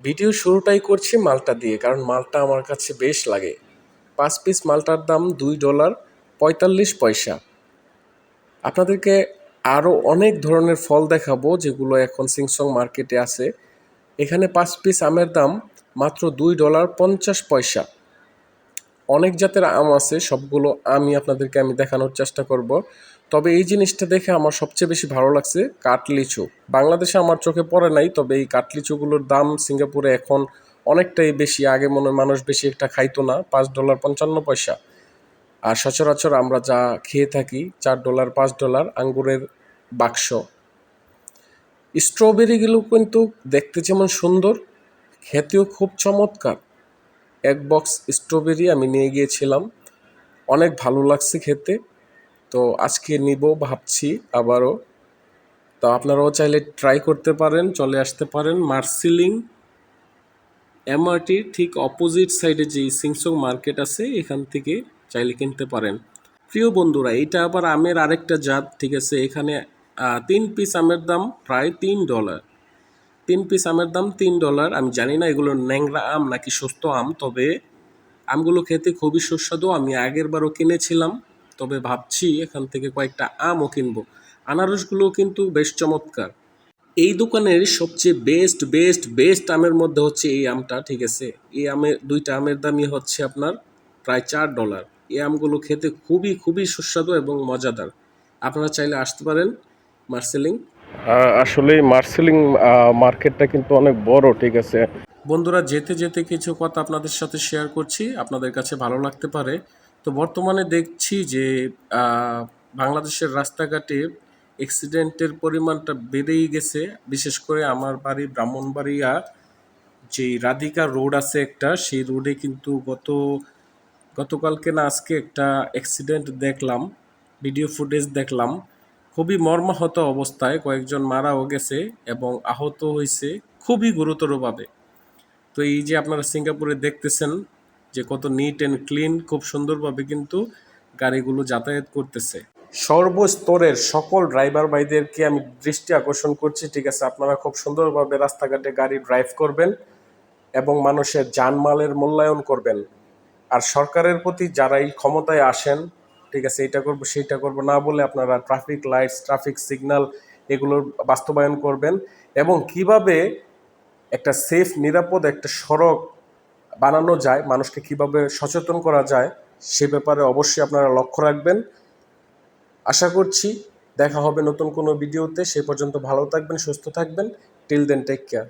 Video শুরুটাই করছি মালটা দিয়ে, কারণ মালটা আমার কাছে বেশ লাগে। পাঁচ পিস মালটার দাম দুই ডলার পঁয়তাল্লিশ পয়সা। আপনাদেরকে আরও অনেক ধরনের ফল দেখাবো, যেগুলো এখন সিংসং মার্কেটে আছে। এখানে পাঁচ পিস আমের দাম মাত্র দুই ডলার পঞ্চাশ পয়সা। অনেক জাতের আম আছে, সবগুলো আমি আপনাদেরকে আমি দেখানোর চেষ্টা করব। তবে এই জিনিসটা দেখে আমার সবচেয়ে বেশি ভালো লাগছে কাঠলিচু বাংলাদেশে আমার চোখে পড়ে নাই, তবে এই কাঠলিচুগুলোর দাম সিঙ্গাপুরে এখন অনেকটাই বেশি। আগে মনে মানুষ বেশি একটা খাইতো না, পাঁচ ডলার পঞ্চান্ন পয়সা। আর সচরাচর আমরা যা খেয়ে থাকি, চার ডলার, পাঁচ ডলার আঙ্গুরের বাক্স। স্ট্রবেরিগুলো কিন্তু দেখতে যেমন সুন্দর, খেতেও খুব চমৎকার। এক বক্স স্ট্রবেরি আমি নিয়ে গিয়েছিলাম। অনেক ভালো লাগছে খেতে। তো আজকে নিব, ভাবছি আবারও। তো আপনারাও চাইলে ট্রাই করতে পারেন, চলে আসতে পারেন। মার্সিলিং এমআরটির ঠিক অপোজিট সাইডে যে সিংসং মার্কেট আছে, এখান থেকে চাইলে কিনতে পারেন। প্রিয় বন্ধুরা, এটা আবার আমের আরেকটা জাত, ঠিক আছে? এখানে তিন পিস আমের দাম প্রায় তিন ডলার তিন পিস আমের দাম তিন ডলার আমি জানি না এগুলো ন্যাংরা আম নাকি সুস্থ আম, তবে আমগুলো খেতে খুবই সুস্বাদু। আমি আগের বারও কিনেছিলাম, তবে ভাবছি এখান থেকে কয়েকটা আমও কিনবো। আনারসগুলো কিন্তু বেশ চমৎকার। এই দোকানের সবচেয়ে বেস্ট বেস্ট বেস্ট আমের মধ্যে হচ্ছে এই আমটা, ঠিক আছে? এই আমের, দুইটা আমের দামই হচ্ছে আপনার প্রায় চার ডলার এই আমগুলো খেতে খুবই খুবই সুস্বাদু এবং মজাদার। আপনারা চাইলে আসতে পারেন মার্সেলিং। আসলে মার্সেলিং মার্কেটটা কিন্তু অনেক বড়, ঠিক আছে? বন্ধুরা, যেতে যেতে কিছু কথা আপনাদের সাথে শেয়ার করছি, আপনাদের কাছে ভালো লাগতে পারে। তো বর্তমানে দেখছি যে বাংলাদেশের রাস্তাঘাটে অ্যাক্সিডেন্টের পরিমাণটা বেড়েই গেছে। বিশেষ করে আমার বাড়ি, ব্রাহ্মণবাড়িয়া যে রাধিকা রোড আছে একটা, সেই রোডে কিন্তু গত, গতকালকে না, আজকে একটা অ্যাক্সিডেন্ট দেখলাম ভিডিও ফুটেজ দেখলাম। খুবই মর্মাহত অবস্থায় কয়েকজন মারাও গেছে এবং আহত হয়েছে খুবই গুরুতরভাবে। তো এই যে আপনারা সিঙ্গাপুরে দেখতেছেন যে কত নিট অ্যান্ড ক্লিন খুব সুন্দরভাবে কিন্তু গাড়িগুলো যাতায়াত করতেছে। সর্বস্তরের সকল ড্রাইভার ভাইদেরকে আমি দৃষ্টি আকর্ষণ করছি, ঠিক আছে, আপনারা খুব সুন্দরভাবে রাস্তাঘাটে গাড়ি ড্রাইভ করবেন এবং মানুষের জানমালের মূল্যায়ন করবেন। আর সরকারের প্রতি যারাই ক্ষমতায় আসেন ঠিক আছে এটা করব, সেইটা করব, না বলে আপনারা ট্রাফিক লাইটস ট্রাফিক সিগন্যাল এগুলোর বাস্তবায়ন করবেন এবং কীভাবে একটা সেফ নিরাপদ একটা সড়ক বানানো যায়, মানুষকে কীভাবে সচেতন করা যায়, সে ব্যাপারে অবশ্যই আপনারা লক্ষ্য রাখবেন। আশা করছি দেখা হবে নতুন কোনো ভিডিওতে, সে পর্যন্ত ভালো থাকবেন, সুস্থ থাকবেন। Till then take care